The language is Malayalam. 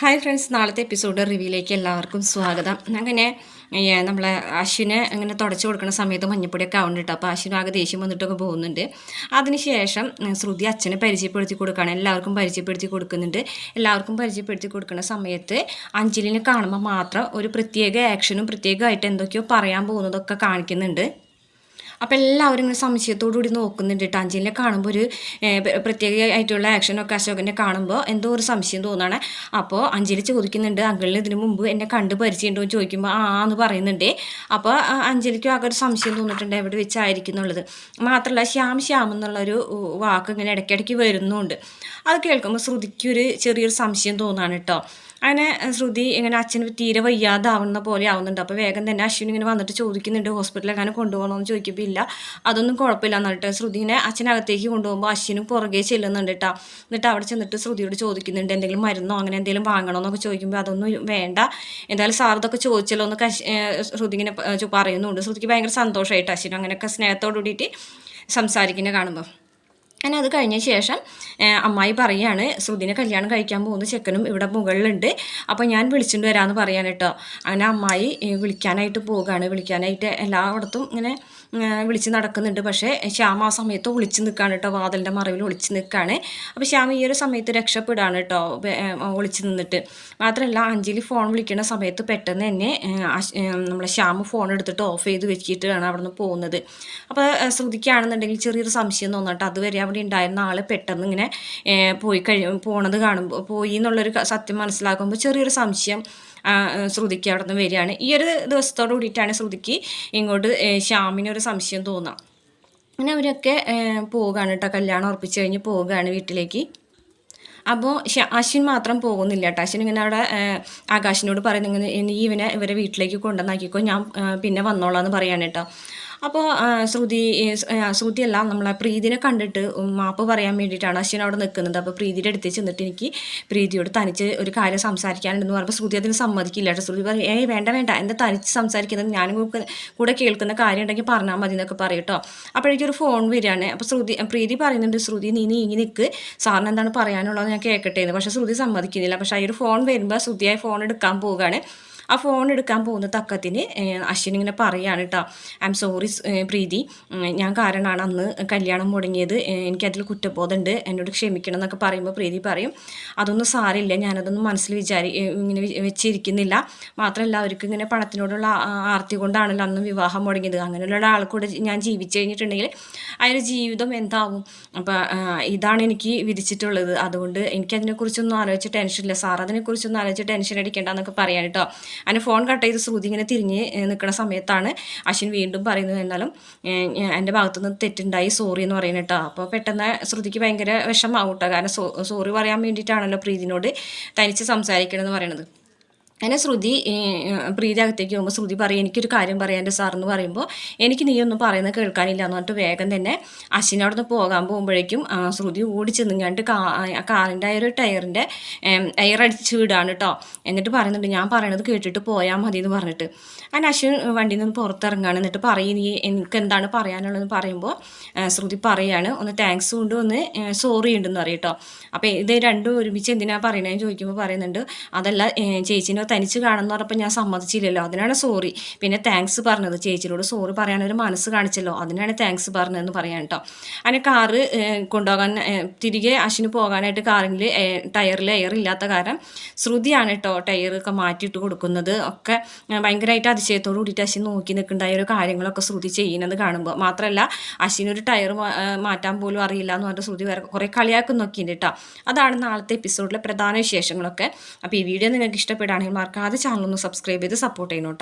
ഹായ് ഫ്രണ്ട്സ് നാളത്തെ എപ്പിസോഡ് റിവ്യൂയിലേക്ക് എല്ലാവർക്കും സ്വാഗതം. അങ്ങനെ നമ്മളെ അശ്വിനെ ഇങ്ങനെ തുടച്ചു കൊടുക്കുന്ന സമയത്ത് മഞ്ഞപ്പൊടിയൊക്കെ ആവുന്നുണ്ട് അപ്പോൾ അശ്വിനും ആകെ ദേഷ്യം വന്നിട്ടൊക്കെ പോകുന്നുണ്ട്. അതിനുശേഷം ശ്രുതി അച്ഛനെ പരിചയപ്പെടുത്തി കൊടുക്കുകയാണ് എല്ലാവർക്കും പരിചയപ്പെടുത്തി കൊടുക്കുന്നുണ്ട്. എല്ലാവർക്കും പരിചയപ്പെടുത്തി കൊടുക്കുന്ന സമയത്ത് അഞ്ജലിനെ കാണുമ്പോൾ മാത്രം ഒരു പ്രത്യേക ആക്ഷനും പ്രത്യേകമായിട്ട് എന്തൊക്കെയോ പറയാൻ പോകുന്നതൊക്കെ കാണിക്കുന്നുണ്ട്. അപ്പോൾ എല്ലാവരും ഇങ്ങനെ സംശയത്തോടു കൂടി നോക്കുന്നുണ്ട് കേട്ടോ. അഞ്ജലിനെ കാണുമ്പോൾ ഒരു പ്രത്യേകമായിട്ടുള്ള ആക്ഷനൊക്കെ അശോകനെ കാണുമ്പോൾ എന്തോ ഒരു സംശയം തോന്നുകയാണ് അപ്പോൾ അഞ്ജലി ചോദിക്കുന്നുണ്ട് അങ്കിളിന് ഇതിനു മുമ്പ് എന്നെ കണ്ട് പരിചയമുണ്ടോ? എന്ന് ചോദിക്കുമ്പോൾ ആ എന്ന് പറയുന്നുണ്ട്. അപ്പോൾ അഞ്ജലിക്കും ആകെ ഒരു സംശയം തോന്നിയിട്ടുണ്ട് എവിടെ വെച്ചായിരിക്കും എന്നുള്ളത്. മാത്രമല്ല ശ്യാം ശ്യാം എന്നുള്ളൊരു വാക്ക് ഇങ്ങനെ ഇടയ്ക്കിടയ്ക്ക് വരുന്നുണ്ട്. അത് കേൾക്കുമ്പോൾ ശ്രുതിക്കൊരു ചെറിയൊരു സംശയം തോന്നാണ് കേട്ടോ. അങ്ങനെ ശ്രുതി ഇങ്ങനെ അച്ഛന് തീരെ വയ്യാതാവുന്ന പോലെ ആവുന്നുണ്ട്. അപ്പോൾ വേഗം തന്നെ അശ്വിൻ ഇങ്ങനെ വന്നിട്ട് ചോദിക്കുന്നുണ്ട് ഹോസ്പിറ്റലിൽ അങ്ങനെ കൊണ്ടുപോകണമെന്ന് ചോദിക്കുമ്പോൾ ഇല്ല. അതൊന്നും കുഴപ്പമില്ല എന്നിട്ട് ശ്രുതിനെ അച്ഛനകത്തേക്ക് കൊണ്ടുപോകുമ്പോൾ അശ്വിനും പുറകെ ചെല്ലുന്നുണ്ട് കേട്ടോ എന്നിട്ട് അവിടെ ചെന്നിട്ട് ശ്രുതിയോട് ചോദിക്കുന്നുണ്ട് എന്തെങ്കിലും മരുന്നോ അങ്ങനെ എന്തെങ്കിലും വാങ്ങണോ എന്നൊക്കെ ചോദിക്കുമ്പോൾ അതൊന്നും വേണ്ട. എന്തായാലും സാർ ഇതൊക്കെ ചോദിച്ചല്ലോ എന്ന് ശ്രുതി ഇങ്ങനെ പറയുന്നുണ്ട്. ശ്രുതിക്ക് ഭയങ്കര സന്തോഷമായിട്ട് അശ്വിനും. അങ്ങനെയൊക്കെ സ്നേഹത്തോടു കൂടിയിട്ട് സംസാരിക്കുന്നത് കാണുമ്പോൾ അങ്ങനെ അത് കഴിഞ്ഞ ശേഷം അമ്മായി പറയാണ് ശ്രുതിനെ കല്യാണം കഴിക്കാൻ പോകുന്ന ചെക്കനും ഇവിടെ മുകളിലുണ്ട്. അപ്പോൾ ഞാൻ വിളിച്ചിട്ട് വരാമെന്ന് പറയാൻ കേട്ടോ അങ്ങനെ അമ്മായി വിളിക്കാനായിട്ട് പോവുകയാണ്. വിളിക്കാനായിട്ട് എല്ലായിടത്തും ഇങ്ങനെ വിളിച്ച് നടക്കുന്നുണ്ട്. പക്ഷേ ശ്യാം ആ സമയത്ത് ഒളിച്ച് നിൽക്കുകയാണ് കേട്ടോ വാതിലിന്റെ മറവിൽ ഒളിച്ച് നിൽക്കുകയാണ് അപ്പോൾ ശ്യാം ഈ ഒരു സമയത്ത് രക്ഷപ്പെടുകയാണ് കേട്ടോ ഒളിച്ച് നിന്നിട്ട്. മാത്രമല്ല അഞ്ജലി ഫോൺ വിളിക്കുന്ന സമയത്ത് പെട്ടെന്ന് തന്നെ നമ്മളെ ശ്യാം ഫോൺ എടുത്തിട്ട് ഓഫ് ചെയ്ത് വെച്ചിട്ടാണ് അവിടെ നിന്ന് പോകുന്നത് അപ്പോൾ ശ്രുതിക്കാണെന്നുണ്ടെങ്കിൽ ചെറിയൊരു സംശയം തോന്നട്ടെ അതുവരെ അവിടെ ഉണ്ടായിരുന്ന ആൾ പെട്ടെന്ന് ഇങ്ങനെ പോയി കഴി പോണത് കാണുമ്പോൾ പോയി എന്നുള്ളൊരു സത്യം മനസ്സിലാക്കുമ്പോൾ ചെറിയൊരു സംശയം ശ്രുതിക്ക് അവിടെ നിന്ന് വരികയാണ്. ഈ ഒരു ദിവസത്തോട് കൂടിയിട്ടാണ് ശ്രുതിക്ക് ഇങ്ങോട്ട് ശ്യാമിനൊരു സംശയം തോന്നാം. അങ്ങനെ അവരൊക്കെ പോവുകയാണ് കേട്ടോ. കല്യാണം ഉറപ്പിച്ച് കഴിഞ്ഞ് പോവുകയാണ് വീട്ടിലേക്ക്. അപ്പോൾ അശ്വിൻ മാത്രം പോകുന്നില്ല കേട്ടോ. അശ്വിൻ ഇങ്ങനെ അവിടെ ആകാശിനോട് പറയുന്നത് ഇങ്ങനെ ഇവനെ ഇവരെ വീട്ടിലേക്ക് കൊണ്ടുവന്നാക്കിക്കോ. ഞാൻ പിന്നെ വന്നോളാം എന്ന് പറയാണ് അപ്പോൾ ശ്രുതി ശ്രുതി അല്ല നമ്മളെ പ്രീതിനെ കണ്ടിട്ട് മാപ്പ് പറയാൻ വേണ്ടിയിട്ടാണ് അശ്വിൻ അവിടെ നിൽക്കുന്നത്. അപ്പോൾ പ്രീതിയുടെ അടുത്ത് ചെന്നിട്ട് എനിക്ക് പ്രീതിയോട് തനിച്ച് ഒരു കാര്യം സംസാരിക്കാനുണ്ടെന്ന് പറയുമ്പോൾ ശ്രുതി അതിന് സമ്മതിക്കില്ല ശ്രുതി പറയും ഏയ് വേണ്ട വേണ്ട. എന്റെ തനിച്ച് സംസാരിക്കുന്നത്? ഞാനും കൂടെ- കേൾക്കുന്ന കാര്യം ഉണ്ടെങ്കിൽ പറഞ്ഞാൽ മതി എന്നൊക്കെ പറയും കേട്ടോ. അപ്പോഴേക്കും ഒരു ഫോൺ വരികയാണ്. അപ്പോൾ ശ്രുതി പ്രീതി പറയുന്നുണ്ട് ശ്രുതി നീ നീങ്ങി നിൽക്ക് സാറിന് എന്താണ് പറയാനുള്ളതെന്ന് ഞാൻ കേൾക്കട്ടെ എന്ന്. പക്ഷേ ശ്രുതി സമ്മതിക്കുന്നില്ല. പക്ഷേ ആ ഒരു ഫോൺ വരുമ്പോൾ ശ്രുതിയായി ഫോൺ എടുക്കാൻ പോവുകയാണ്. ആ ഫോൺ എടുക്കാൻ പോകുന്ന തക്കത്തിന് അശ്വിൻ ഇങ്ങനെ പറയാണ് കേട്ടോ ഐ എം സോറി പ്രീതി. ഞാൻ കാരണമാണ് അന്ന് കല്യാണം മുടങ്ങിയത്. എനിക്കതിൽ കുറ്റബോധമുണ്ട് എന്നോട് ക്ഷമിക്കണം എന്നൊക്കെ പറയുമ്പോൾ പ്രീതി പറയും. അതൊന്നും സാരില്ല ഞാനതൊന്നും മനസ്സിൽ വിചാരി ഇങ്ങനെ വെച്ചിരിക്കുന്നില്ല. മാത്രമല്ല അവർക്ക് ഇങ്ങനെ പണത്തിനോടുള്ള ആർത്തി കൊണ്ടാണല്ലോ അന്ന് വിവാഹം മുടങ്ങിയത്. അങ്ങനെയുള്ള ഒരാൾ കൂടെ ഞാൻ ജീവിച്ചു കഴിഞ്ഞിട്ടുണ്ടെങ്കിൽ അതിന്റെ ജീവിതം എന്താവും? അപ്പോൾ ഇതാണ് എനിക്ക് വിധിച്ചിട്ടുള്ളത്. അതുകൊണ്ട് എനിക്കതിനെക്കുറിച്ചൊന്നും ആലോചിച്ച് ടെൻഷനില്ല. സാർ അതിനെക്കുറിച്ചൊന്നും ആലോചിച്ച് ടെൻഷൻ അടിക്കേണ്ട എന്നൊക്കെ പറയാൻ കേട്ടോ അതിന് ഫോൺ കട്ട് ചെയ്ത് ശ്രുതി ഇങ്ങനെ തിരിഞ്ഞ് നിൽക്കുന്ന സമയത്താണ് അശ്വിൻ വീണ്ടും പറയുന്നത് എന്നാലും എന്റെ ഭാഗത്തുനിന്ന് തെറ്റുണ്ടായി സോറി എന്ന് പറയുന്നത് കേട്ടോ. അപ്പോൾ പെട്ടെന്ന് ശ്രുതിക്ക് ഭയങ്കര വിഷമാവും കേട്ടോ. കാരണം സോറി പറയാൻ വേണ്ടിയിട്ടാണല്ലോ പ്രീതിനോട് തനിച്ച് സംസാരിക്കണമെന്ന് പറയണത് അങ്ങനെ ശ്രുതി പ്രീതി അകത്തേക്ക് പോകുമ്പോൾ ശ്രുതി പറയും എനിക്കൊരു കാര്യം പറയാന്റെ സാർ എന്ന് പറയുമ്പോൾ എനിക്ക് നീ ഒന്നും പറയുന്നത് കേൾക്കാനില്ല എന്ന് പറഞ്ഞിട്ട് വേഗം തന്നെ അശ്വിനോടൊന്ന് പോകാൻ പോകുമ്പോഴേക്കും ശ്രുതി ഓടി ചെന്നിങ്ങാണ്ട് കാ കാറിന്റെ ആ ഒരു ടയറിന്റെ എയർ അടിച്ച് വിടാണ് കേട്ടോ എന്നിട്ട് പറയുന്നുണ്ട് ഞാൻ പറയണത് കേട്ടിട്ട് പോയാൽ മതി എന്ന് പറഞ്ഞിട്ട്. അങ്ങനെ അശ്വിൻ വണ്ടിയിൽ നിന്ന് പുറത്തിറങ്ങാണ്. എന്നിട്ട് പറയും നീ എനിക്ക് എന്താണ് പറയാനുള്ളതെന്ന് പറയുമ്പോൾ ശ്രുതി പറയാണ് ഒന്ന് താങ്ക്സ് കൊണ്ട് ഒന്ന് സോറി ഉണ്ടെന്ന് പറയും കേട്ടോ അപ്പോൾ ഇത് രണ്ടും ഒരുമിച്ച് എന്തിനാണ് പറയണതെന്ന് ചോദിക്കുമ്പോൾ പറയുന്നുണ്ട് അതല്ല ചേച്ചീനെ തനിച്ച് കാണുമെന്ന് പറഞ്ഞപ്പോൾ ഞാൻ സമ്മതിച്ചില്ലല്ലോ. അതിനാണ് സോറി പിന്നെ താങ്ക്സ് പറഞ്ഞത്. ചേച്ചിയോട് സോറി പറയാനൊരു മനസ്സ് കാണിച്ചല്ലോ. അതിനാണ് താങ്ക്സ് പറഞ്ഞതെന്ന് പറയാൻ കേട്ടോ അങ്ങനെ കാറ് കൊണ്ടുപോകാൻ തിരികെ അശ്വിന് പോകാനായിട്ട് കാറിൽ ടയറിൽ എയർ ഇല്ലാത്ത കാരണം ശ്രുതിയാണ് കേട്ടോ ടയറൊക്കെ മാറ്റിയിട്ട് കൊടുക്കുന്നത്. ഒക്കെ ഭയങ്കരമായിട്ട് അതിശയത്തോട് കൂടിയിട്ട് അശ്വിൻ നോക്കി നിൽക്കേണ്ടായ ഒരു കാര്യങ്ങളൊക്കെ ശ്രുതി ചെയ്യുന്നത് കാണുമ്പോൾ മാത്രമല്ല അശ്വിനൊരു ടയർ മാറ്റാൻ പോലും അറിയില്ല എന്ന് പറഞ്ഞിട്ട് ശ്രുതി വേറെ കുറേ കളിയാക്കുന്നൊക്കെ ഉണ്ട് കേട്ടോ അതാണ് നാളത്തെ എപ്പിസോഡിലെ പ്രധാന വിശേഷങ്ങളൊക്കെ. അപ്പോൾ ഈ വീഡിയോ നിങ്ങൾക്ക് ഇഷ്ടപ്പെടുകയാണെങ്കിൽ മറക്കാതെ ചാനൽ ഒന്ന് സബ്സ്ക്രൈബ് ചെയ്ത് സപ്പോർട്ട് ചെയ്യണം